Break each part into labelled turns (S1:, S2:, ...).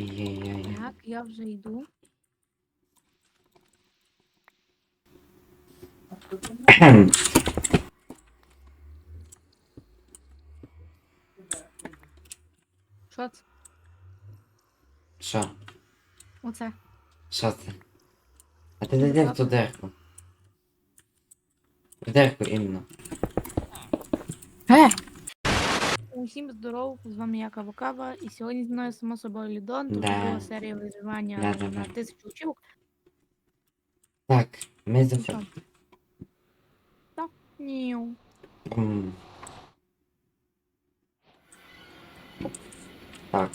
S1: Ай-яй-яй.
S2: Так, я вже йду. Що це?
S1: Що?
S2: Оце.
S1: Що це? А ти не в ту дерку. В дерку іменно.
S2: Е! Усім здоров, з вами я Кава Кава, і сьогодні зі мною само собою Лідон, тут
S1: Да.
S2: була серія виживання
S1: Да-да-да.
S2: на тисячу очівок.
S1: Так, ми
S2: Ну
S1: заходимо.
S2: що? Так, ні.
S1: М. Так,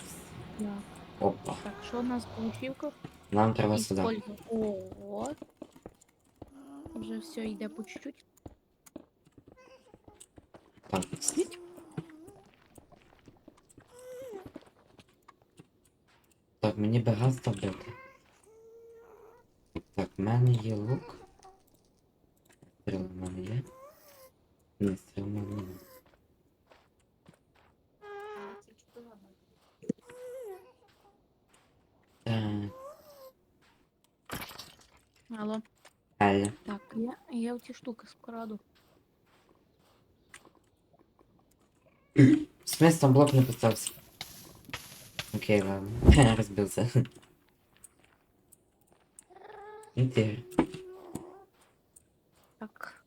S2: Да.
S1: опа.
S2: Так, що у нас по очівках?
S1: Нам треба
S2: І
S1: сюди.
S2: сколько? О, вже все йде по чуть-чуть.
S1: Так. Так, мені би газ добити. Так, в мене є лук. Стріл в мене є. Ні, стріл в мене немає. Так,
S2: Алло.
S1: Еля.
S2: Так, я, я в ті штуки скраду.
S1: В смысле, там блок не поставился? Окей, ладно. Разбился.
S2: Так.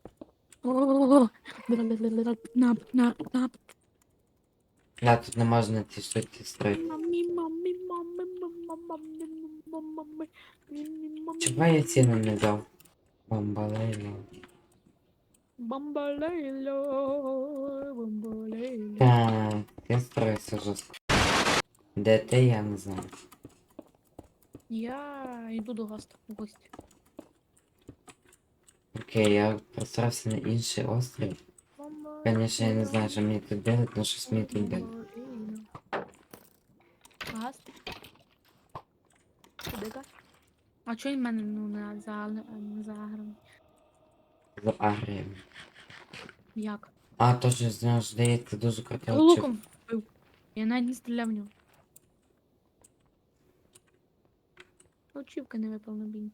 S2: Нап, нап, нап.
S1: Да, тут не можна ті штуки
S2: мамі.
S1: Чого я ціну не дав? Бомбалейло.
S2: Бамбалейло, бамбалейло.
S1: Так, я строюся жорстко. Де ти, я не знаю.
S2: Я йду до гаста в гості.
S1: Окей, я просрався на інший острів. Конечно, я не знаю, що мені тут делать, но щось мені тут делать.
S2: Куди гаст? А чого він мене ну, не за не заграв?
S1: В агрію.
S2: Як?
S1: А, точно, з нього ж дається дуже крутий
S2: луком вбив. Я навіть не стріляв в нього. Очівка не випав на бій.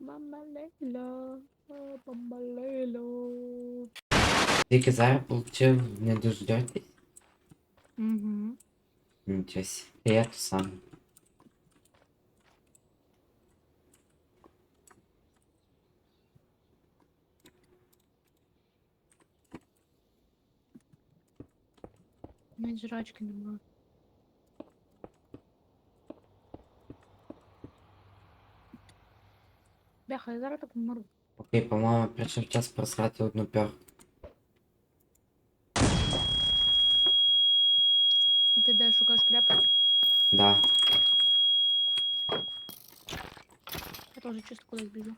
S2: Бамбалейло, бамбалейло.
S1: Тільки зараз получив не дьотий.
S2: Угу.
S1: Нічого. Я то сам.
S2: Навіть жрачки немає. Бляха, я зараз так вмру.
S1: Окей, по-моєму, прийшов час просрати одну.
S2: А ти де шукаєш крепость?
S1: Да.
S2: Я теж чисто кудись біжу.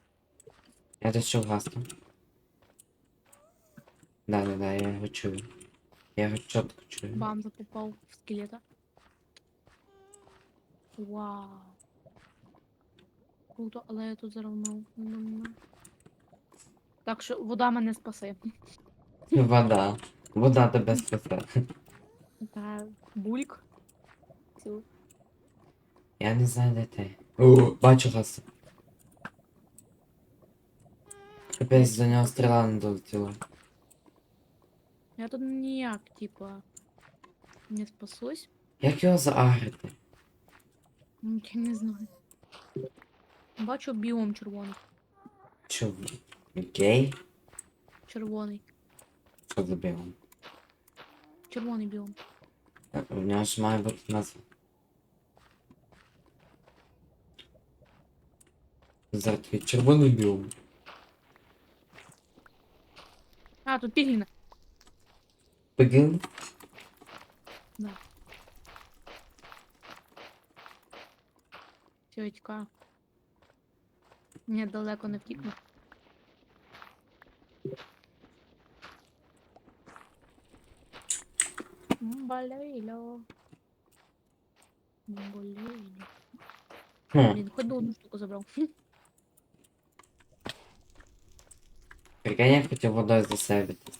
S1: Я дійшов гастом. Да, да, да, я його чую. Я його чітко чую.
S2: Бам, запопав в скелета. Вау. Круто, але я тут заравнув. Так що вода мене спасе.
S1: Вода. Вода тебе спасе.
S2: Та бульк. Цілий.
S1: Я не знаю, де ти. О, бачу гаста. Капець до нього стріла не долетіла.
S2: Я тут ніяк, типа, не спасусь.
S1: Як його заагрити?
S2: Ну, Я не знаю. Бачу біом червоний.
S1: Чо? Окей?
S2: Червоний.
S1: Що за білом?
S2: Червоний біом.
S1: У нього ж має бути назва. Такий червоний біом.
S2: А, тут пігліна.
S1: Пигін?
S2: Да. Все, я тікаю. Ні, далеко не втікну. Балейло. Балейло.
S1: Хм,
S2: Блін, хоч би одну штуку забрав.
S1: прикинь, я хотів водою засейвити.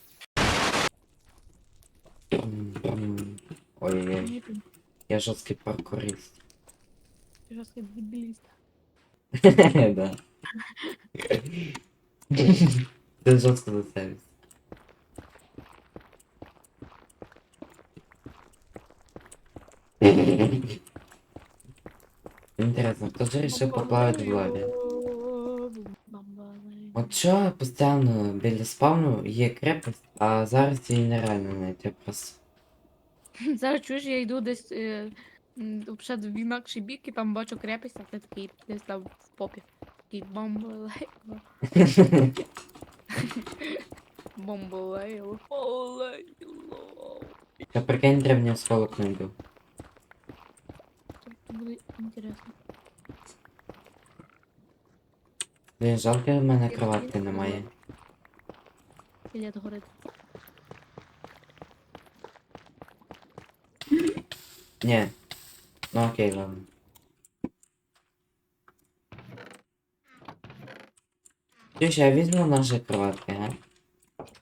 S1: Ой-ой-ой.
S2: Ні, ти.
S1: Я жорсткий паркурист.
S2: Ти жорсткий дебіліст.
S1: Да. Це жорстко до себе. Інтересно, хто ж вирішив поплавати в лаві? От що постійно біля спавну є крепость, а зараз її нереально знайти просто.
S2: Зараз чуєш, я йду десь е, взагалі в інакший бік і там бачу крепость, а ти такий десь там в попі. Такий бомболейло. Бомболейло. Олейло.
S1: Я прикинь, древній осколок знайду.
S2: Це буде інтересно.
S1: Блін, жалко, в мене кроватки немає.
S2: Скелет горить.
S1: Ні. Ну окей, ладно. Чуєш, я візьму наші кроватки, га?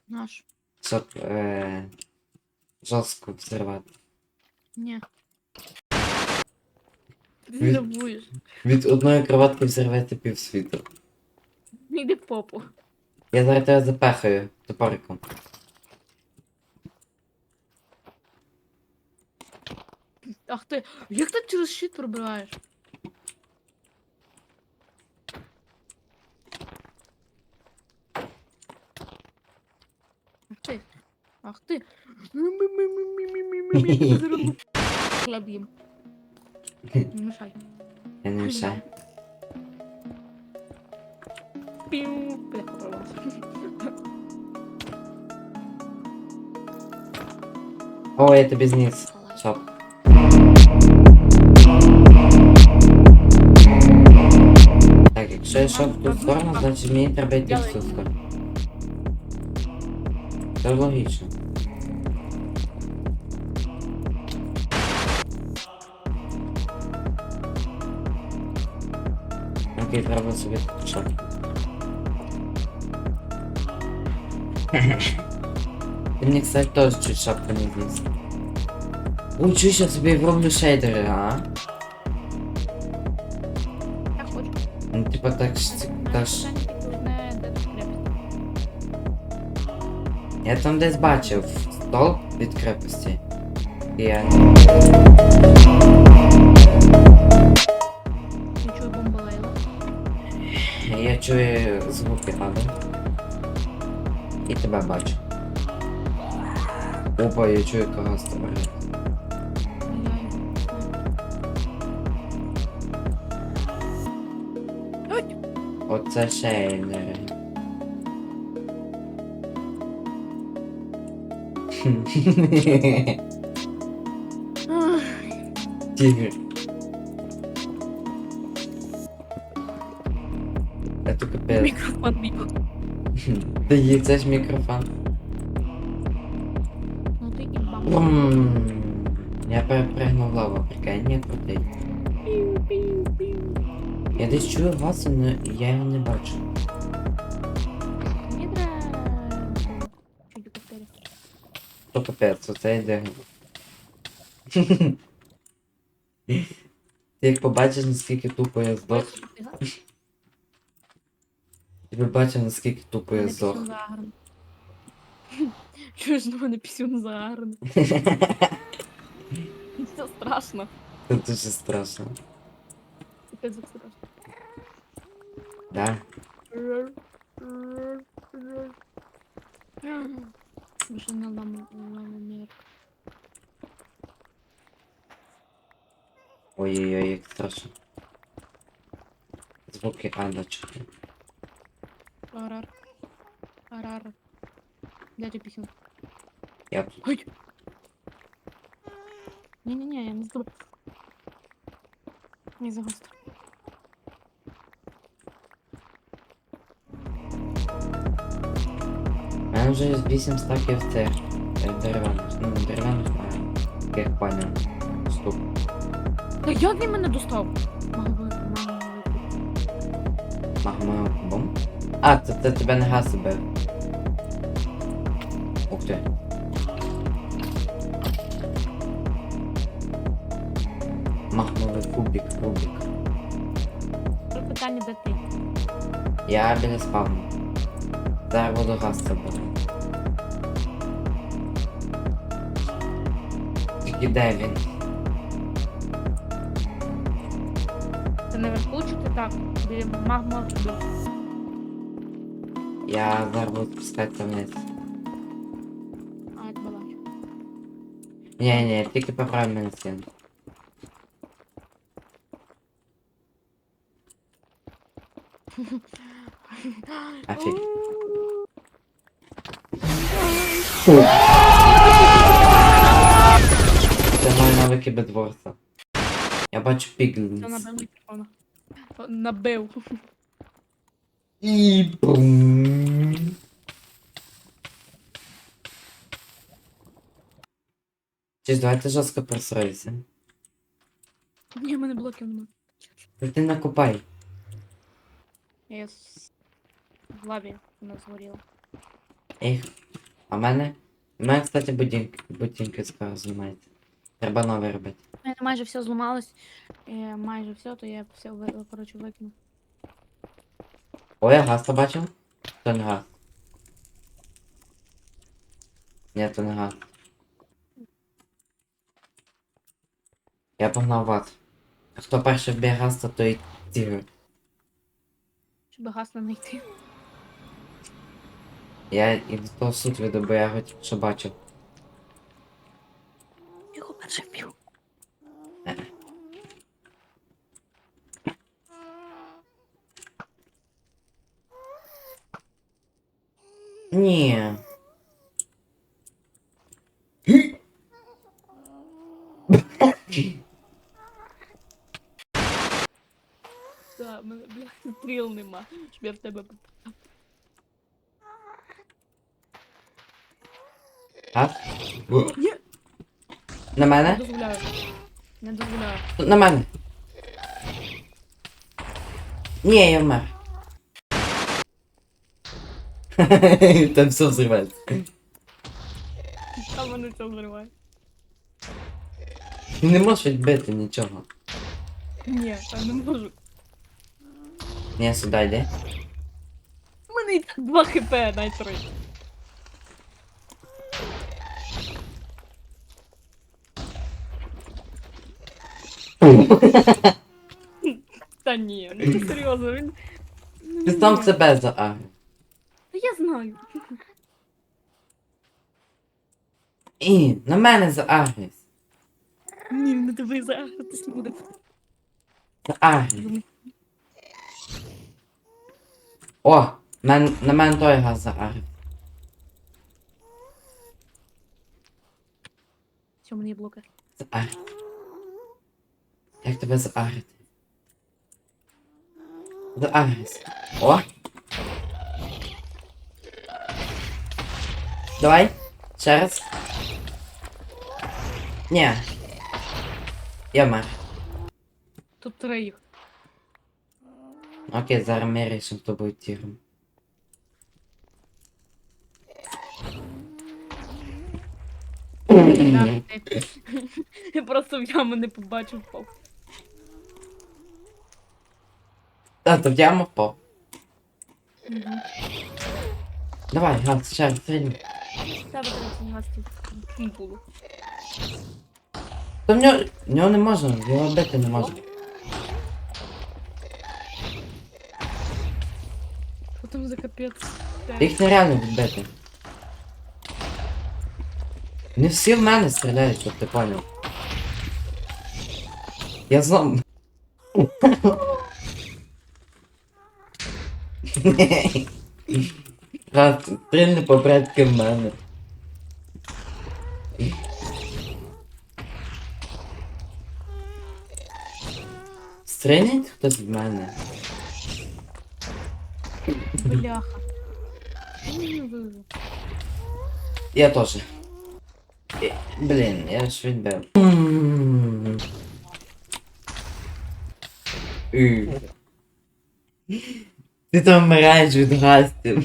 S2: Наш.
S1: Щоб е, жорстко взривати.
S2: Ні. Ти не будеш.
S1: Від одної кроватки взривати півсвіту.
S2: Іди в попу.
S1: Я зараз тебе запехаю топориком.
S2: Ах ты, Як ти через щит пробираешь? Ах ты, Ах ти. Хлеб. Не мешай.
S1: Я не мешаю.
S2: Піу. Бляха порвалася.
S1: О, это без низ. Соп. Przeszedł tu formę, znaczy mniej trzeba być w suska. To logiczne. Ok, prawo sobie trzeba. Ty nie chcesz to, czy szapka nie widzę. Uczysz sobie w ogóle
S2: shader, a?
S1: Ну, типа так ж. Я там десь бачив столб від крепості. І я.
S2: Я чую бомбалейло.
S1: Я чую звуки аби. І тебе бачу. Опа, я чую когось тебе. Оце шейдери.
S2: Ах,
S1: Тігр. Это капець.
S2: Мікрофон мій.
S1: Та є, це ж мікрофон.
S2: Ну ти і бам.
S1: Бум. Я перепригнув лаву, прикинь, не крутий.
S2: Піу, піу, піу.
S1: Я десь чую вас, але я його не бачу. То капець, оце йде. Ти як побачиш, наскільки тупо я здох, ти б бачив, наскільки тупо я здох.
S2: Чуєш, ну мене пісюн загарне. Це страшно.
S1: Це дуже страшно.
S2: Це звук страшно.
S1: Да.
S2: Вже на лам ламомір.
S1: Ой-ой-ой, як страшно. Звуки ада чути.
S2: Арар. Арар. Де ти пісюн?
S1: Я тут.
S2: Ой! Ні-ні-ні, я не здобув. Не загостро.
S1: Вже є 8 стаків цих е, дерев'яних. Ну, не дерев'яних, а як поняв. Ступ.
S2: Та як він мене достав?
S1: Магма бом. А, це, це тебе не газ бив. Ух ти. Махновий кубик, кубик.
S2: Питання, де ти?
S1: Я біля спавну. Зараз буду газ це буде. Тільки де він?
S2: Ти наверху чи ти так? Біля магма туди.
S1: Я зараз буду спускатися вниз.
S2: А, я тебе бачу.
S1: Ні, ні, тільки поправ мене стіну. Офіг. Це навики бедворса. Я бачу піглінс.
S2: набив мікрофона. Набив.
S1: І бум. Чи ж давайте жорстко просроїться.
S2: Ні, в мене блоків нема.
S1: Ти накопай.
S2: Я с- в лаві вона згоріла.
S1: Ех. А в мене? У мене, кстати, будинки, будинки скоро знімається. Треба нове робити.
S2: У мене майже все зламалось. е, Майже все, то я все ви- коротше викинув.
S1: Ой, я газ побачив? То не газ. Ні, то не газ. Я погнав вас. Хто перший вб'є газ, то той тігр.
S2: Щоб газ не знайти.
S1: Я і до того суть веду, бо я тільки що бачив.
S2: я в тебе попав.
S1: Газ?
S2: Ні.
S1: На
S2: Не
S1: мене?
S2: дозволяю. Не дозволяю.
S1: На мене. Ні, я вмер. Там все взривається.
S2: Там мене це взриває.
S1: Не можеш відбити нічого.
S2: Ні, я не можу.
S1: Ні, сюди йди.
S2: У мене і так 2 хп, навіть 3. Та ні, ну ти серйозно, він.
S1: Ти сам себе заагрив.
S2: Та я знаю.
S1: І, на мене заагрись.
S2: Ні, не диви, загратись не буде.
S1: Заагрись. О, мен, на мене той газ заагрив.
S2: Що в мене є блоки?
S1: Заагрив. Як тебе заагрити? Заагрись. О! Давай. Ще раз. Ні. Я вмер.
S2: Тут три їх.
S1: Окей, зараз ми рішимо, буде тігром.
S2: Я просто в яму не побачив впав.
S1: А, то в яму впав.
S2: Угу.
S1: Давай, газ, ще стрільни.
S2: Тебе треба цінувати тут було.
S1: В нього, в нього не можна, його бити не можна.
S2: Там за капець?
S1: Їх нереально відбити. Не всі в мене стріляють, щоб ти поняв. Я злом. Раз, стрільни попередки в мене. Стрільніть хтось в мене.
S2: Бляха.
S1: Я тоже э, блин, я ж Ты там вмираєш від гасти.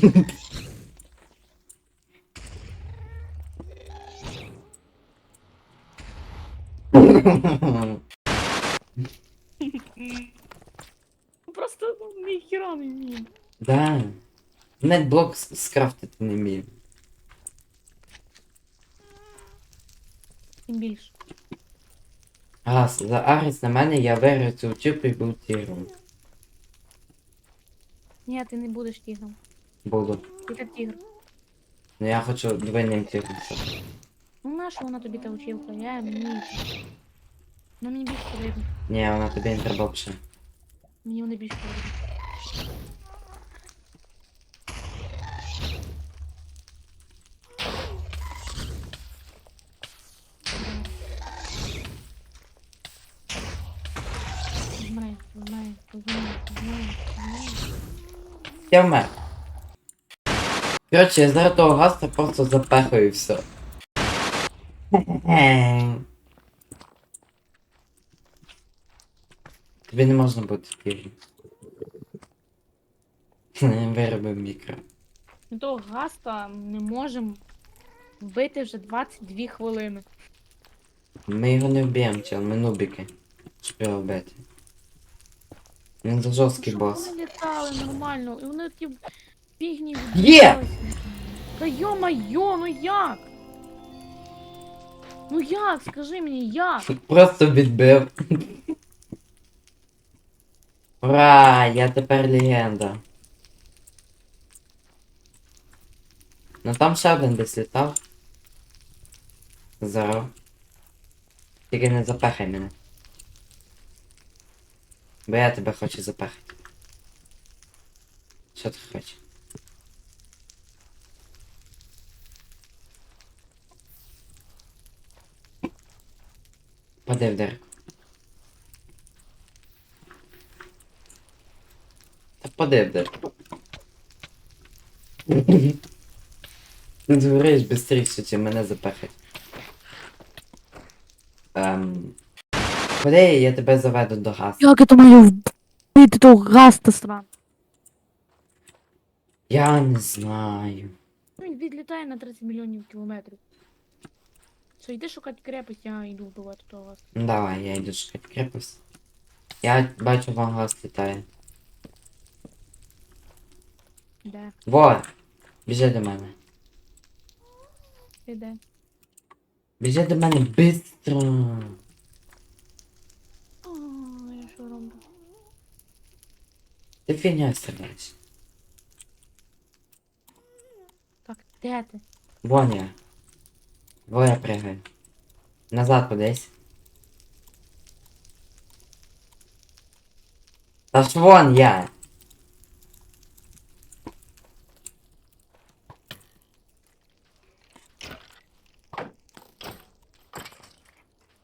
S2: Просто ну, ніхіра не вмію.
S1: Да. Навіть блок скрафтити не вмію.
S2: Тим більше.
S1: Газ, за Аріс на мене я виграю цю чіпу і був тігром.
S2: Ні, ти не будеш тігром.
S1: Буду.
S2: Ти так тігр.
S1: Ну я хочу двойним тігром. стати.
S2: Ну наша вона тобі та училка, я мені. Ну мені більше потрібно.
S1: Ні, вона тобі не треба взагалі.
S2: Мені вони більше потрібно.
S1: Я вмер. Коротше, я зараз того гаста просто запехаю і все. Тобі не можна бути тігром. Виробив мікро.
S2: Ми того гаста не можемо вбити вже 22 хвилини.
S1: Ми його не вб'ємо, чел, ми нубіки. Його вбити. Він за жорсткий бос.
S2: Вони літали нормально, і вони ті пігні
S1: Є!
S2: Та йо-майо, ну як? Ну як? Скажи мені, як?
S1: Просто відбив. Ура! Я тепер легенда. Ну там ще один десь літав. Здоров. Тільки не запехай мене. Бо я тебе хочу запехати. Що ти хочеш? Пади в дирку. Та пади в дирку. Ти згориш швидше, мене запехать. Ем... Куди я тебе заведу до газу?
S2: Як я то маю вбити того гаста стран?
S1: Я не знаю.
S2: Він відлітає на 30 мільйонів кілометрів. Що, йди шукати крепость, я йду вбивати того гаста.
S1: Ну давай, я йду шукати крепость. Я бачу вам газ літає.
S2: Де?
S1: Во! Біжи до мене.
S2: Ти де?
S1: Біжи до мене бистро. Ти фігня стріляєш.
S2: Так, де ти?
S1: Вон я. Во я пригаю. Назад подесь. Та ж вон я.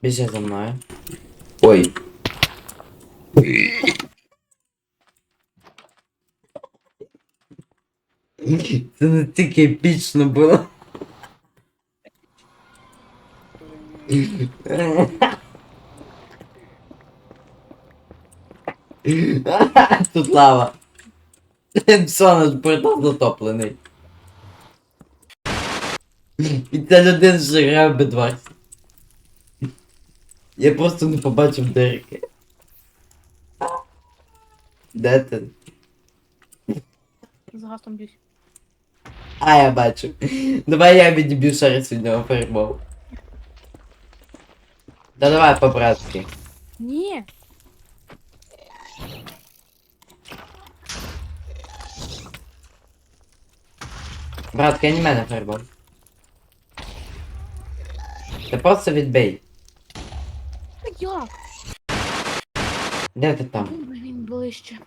S1: Біжи за мною. Ой. Це не тільки епічно було. Тут лава. Все, наш портал затоплений. І ця людина ще грає в B20. Я просто не побачив дирки. Де ти?
S2: З гастом б'юсь.
S1: А, я бачу. Давай я відіб'ю ще раз від нього фаербол. Да давай по-братськи.
S2: Ні!
S1: Брат, кинь мене фаербол. Ти просто відбий.
S2: Та як?
S1: Де ти там?
S2: Був би він ближче.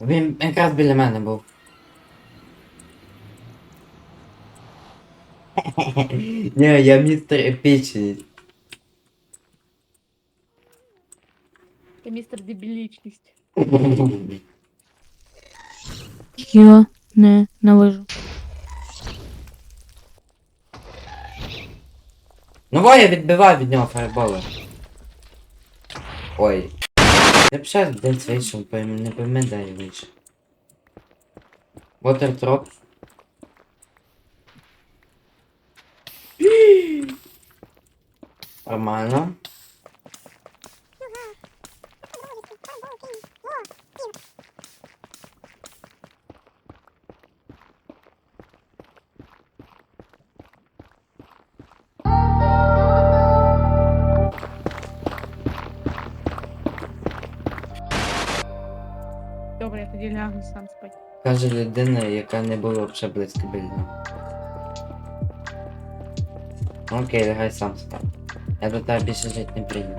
S1: Він якраз біля мене був. Ні, я містер епічність.
S2: Ти містер дебілічність. Я не належу.
S1: Ну во я відбиваю від нього фаерболи. Ой. Я б ще десь вийшов, пойм- не пойми, де я Нормально. Добре, я
S2: тоді лягу сам спати.
S1: Каже людина, яка не була вже близько біля. Окей, лягай сам спати. Я до тебе більше жити не прийду.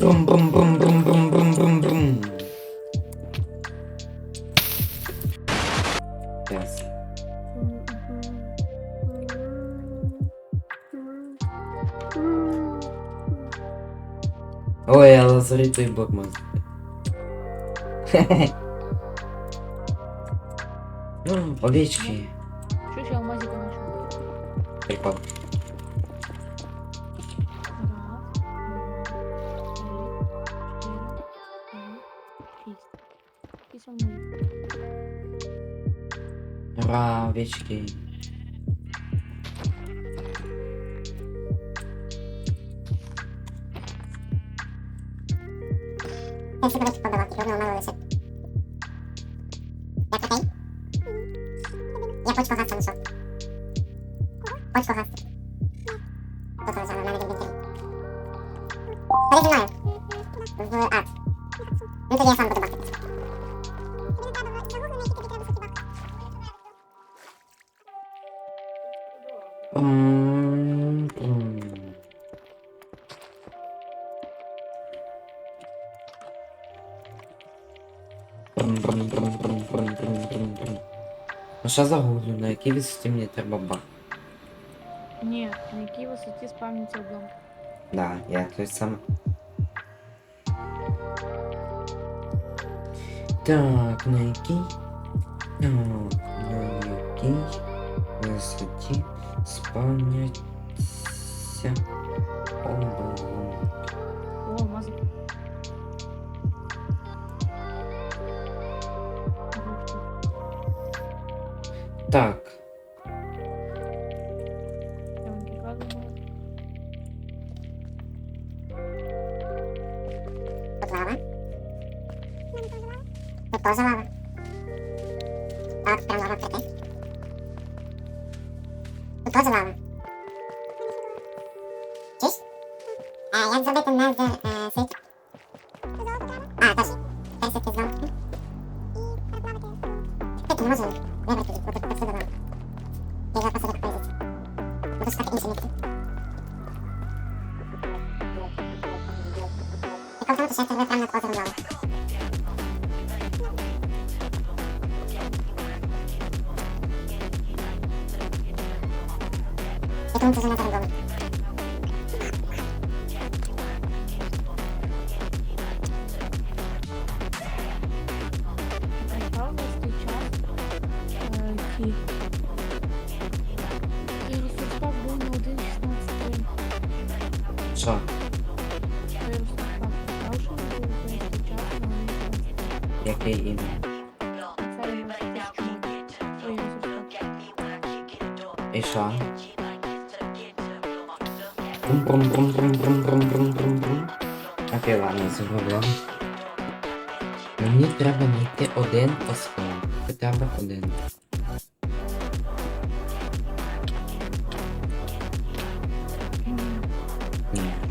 S1: Бум-бум-бум-бум-бум-бум-бум-бум. Yes. Ой, я лазуритий бокман. Ну, овечки.
S3: Paypal. Vá, verifiquei. Essa Зі мною. В арт. Ну тоді я сам буду.
S1: Брум-брум-брум-брум-брум-брум-брум-брум. Ну що за гуглю, на якій висоті мені треба бах?
S2: Ні, на якій висоті спавняться обломки.
S1: Да, я той сам. Так, на якій? Так, на якій висоті спавняться обломки?
S2: О, алмази.
S1: Так,
S2: Я
S3: думаю, це вже на озером
S2: Яка у
S1: Окей. Мені треба знайти один посол. Хоча б один. Ні.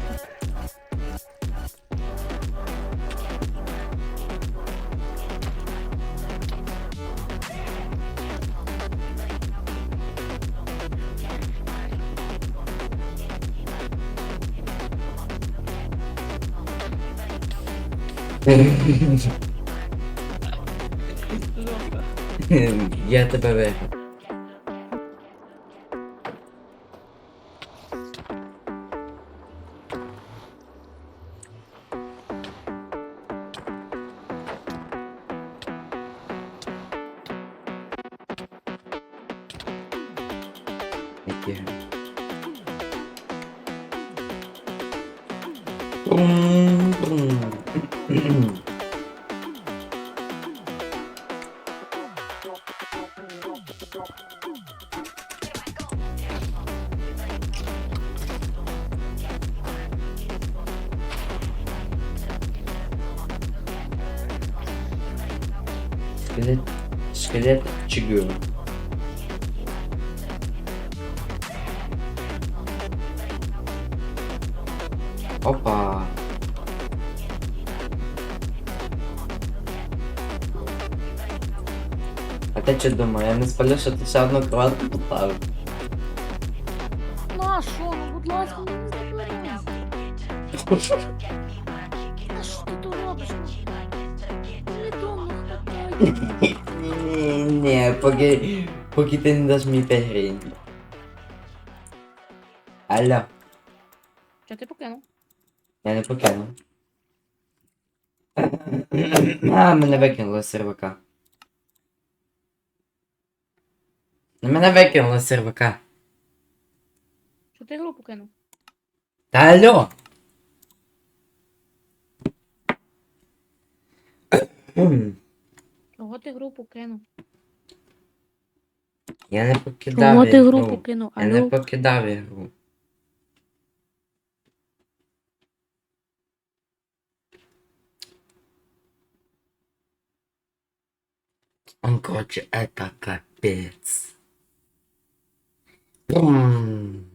S1: Я тебе виграв. çıkıyorum. Опа! А ты что думаешь? Я не спалю, що ти ще одну кроватку поставив.
S2: Ну а? Ну будь ласка, не забирай. не
S1: даш мені 5 гривень. Алло,
S2: Що ти покинув?
S1: я не покинув. А, мене викинуло з сервака. Мене викинуло з сервака.
S2: Що ти гру покинув?
S1: Та алло!
S2: Чого ти гру покинув?
S1: Я не покидав
S2: Чому ти гру покинув?
S1: Я не покидав ігру. Он, короче, это капец. Бум.